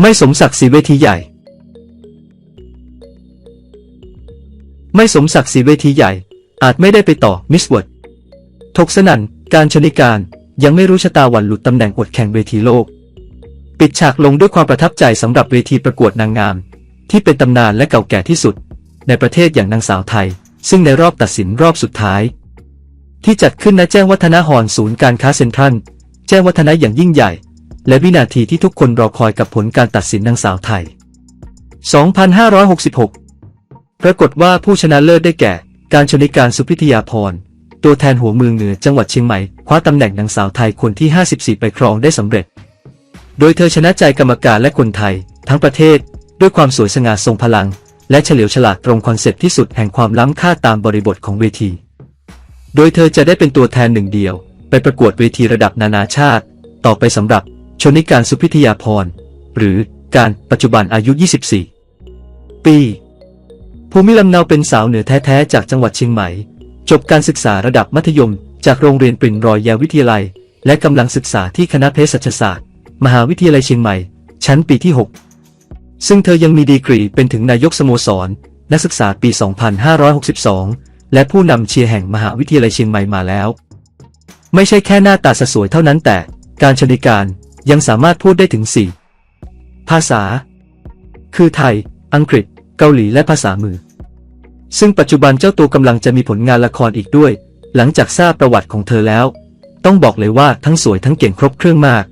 ไม่สมศักดิ์ศรีเวทีใหญ่ ไม่สมศักดิ์ศรีเวทีใหญ่ อาจไม่ได้ไปต่อมิสเวิร์ดทกสนั่น การชนิการยังไม่รู้ชะตาวันหลุดตำแหน่งอดแข่งเวทีโลก ปิดฉากลงด้วยความประทับใจสำหรับเวทีประกวดนางงาม ที่เป็นตำนานและเก่าแก่ที่สุด ในประเทศอย่างนางสาวไทย ซึ่งในรอบตัดสินรอบสุดท้าย ที่จัดขึ้นณแจ้งวัฒนาหอนศูนย์การค้าเซ็นทรัลแจ้งวัฒนะอย่างยิ่งใหญ่ และวินาทีที่ทุกคนรอคอยกับผลการตัดสินนางสาวไทย 2566 ปรากฏว่าผู้ชนะเลิศได้แก่ การชนิการสุพิทยาพร ตัวแทนหัวเมืองเหนือจังหวัดเชียงใหม่ คว้าตำแหน่งนางสาวไทยคนที่ 54 ไปครองได้สำเร็จ โดยเธอชนะใจกรรมการและคนไทย ทั้งประเทศ ด้วยความสวยสง่าทรงพลัง และเฉลียวฉลาดตรงคอนเซปต์ที่สุดแห่งความล้ำค่าตามบริบทของเวที โดยเธอจะได้เป็นตัวแทนหนึ่งเดียว ไปประกวดเวทีระดับนานาชาติ ต่อไปสำหรับ ชนิการสุพิทยาพร หรือการปัจจุบันอายุ 24 ปี ภูมิลำเนาเป็นสาวเหนือแท้ ๆ จากจังหวัดเชียงใหม่ จบการศึกษาระดับมัธยม จากโรงเรียนปรินรอยยาวิทยาลัย และกำลังศึกษาที่คณะเภสัชศาสตร์ มหาวิทยาลัยเชียงใหม่ ชั้นปีที่ 6 ซึ่งเธอยังมีดีกรีเป็นถึงนายกสโมสร นักศึกษาปี 2562 และผู้นำเชียร์แห่งมหาวิทยาลัยเชียงใหม่มาแล้ว ไม่ใช่แค่หน้าตาสสวยเท่านั้นแต่การชนิการ ยังสามารถพูดได้ถึง 4 ภาษา คือไทย อังกฤษ เกาหลีและภาษามือ ซึ่งปัจจุบันเจ้าตัวกำลังจะมีผลงานละครอีกด้วย หลังจากทราบประวัติของเธอแล้ว ต้องบอกเลยว่าทั้งสวยทั้งเก่งครบเครื่องมาก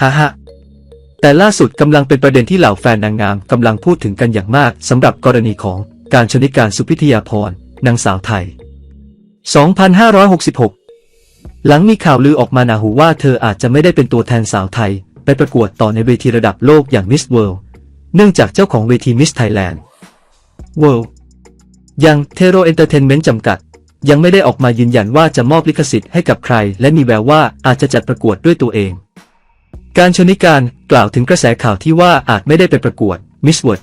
ฮ่าฮ่าแต่ล่าสุดกำลังเป็นประเด็นที่เหล่าแฟนนางงามกำลังพูดถึงกันอย่างมากสำหรับกรณีของการชนิการสุพิทยาพรนางสาวไทย 2566 หลังมีข่าวลือออกมาหนาหูว่าเธออาจจะไม่ได้เป็นตัวแทนสาวไทย ไปประกวดต่อในเวทีระดับโลกอย่าง Miss World เนื่องจากเจ้าของเวที Miss Thailand World ยังเทโรเอนเตอร์เทนเมนต์จำกัด ยังไม่ได้ออกมายืนยันว่าจะมอบลิขสิทธิ์ให้กับใคร และมีแววว่าอาจจะจัดประกวดด้วยตัวเอง การชนิการกล่าวถึงกระแสข่าวที่ว่าอาจไม่ได้ไปประกวด Miss World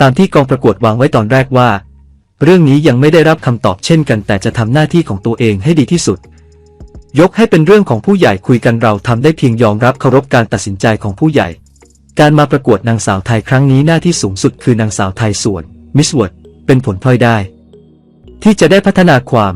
ตามที่กองประกวดวางไว้ตอนแรกว่า เรื่องนี้ยังไม่ได้รับคำตอบเช่นกัน แต่จะทำหน้าที่ของตัวเองให้ดีที่สุด ยกให้เป็นเรื่องของผู้ใหญ่คุยกันเราทำได้เพียงยอมรับเคารพการตัดสินใจของผู้ใหญ่ การมาประกวดนางสาวไทยครั้งนี้หน้าที่สูงสุดคือนางสาวไทยส่วนมิสเวิลด์เป็นผลพลอยได้ ที่จะได้พัฒนาความ